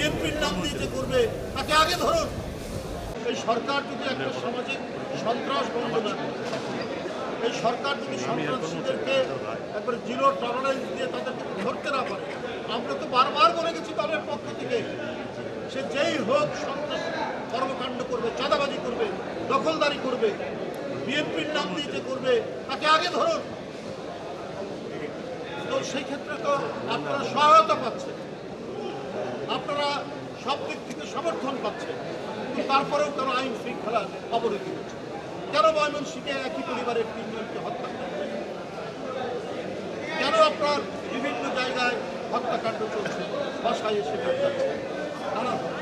বিএনপির নাম দিয়ে যে করবে, তাকে আগে ধরুন। এই সরকার যদি একটা সামাজিক সন্ত্রাস বন্ধ না এই সরকার যদি সন্ত্রাসীদেরকে একবার জিরো টলারেন্স দিয়ে তাদেরকে ধরতে না পারে, আমরা তো বারবার বলে গেছি দলের পক্ষ থেকে, সে যেই হোক সন্ত্রাস কর্মকাণ্ড করবে, চাঁদাবাজি করবে, দখলদারি করবে, বিএনপির নাম দিয়ে যে করবে, তাকে আগে ধরুন। তো সেই ক্ষেত্রে তো আপনারা পাচ্ছেন আপনারা সব দিক থেকে সমর্থন পাচ্ছেন। কিন্তু তারপরেও কেন আইন শৃঙ্খলা অবনতি হচ্ছে কেন ময়মনসিংহে একই পরিবারের তিনজনকে হত্যা কেন আপনার বিভিন্ন জায়গায় হত্যাকাণ্ড চলছে, বাসায় এসে হত্যা করছে?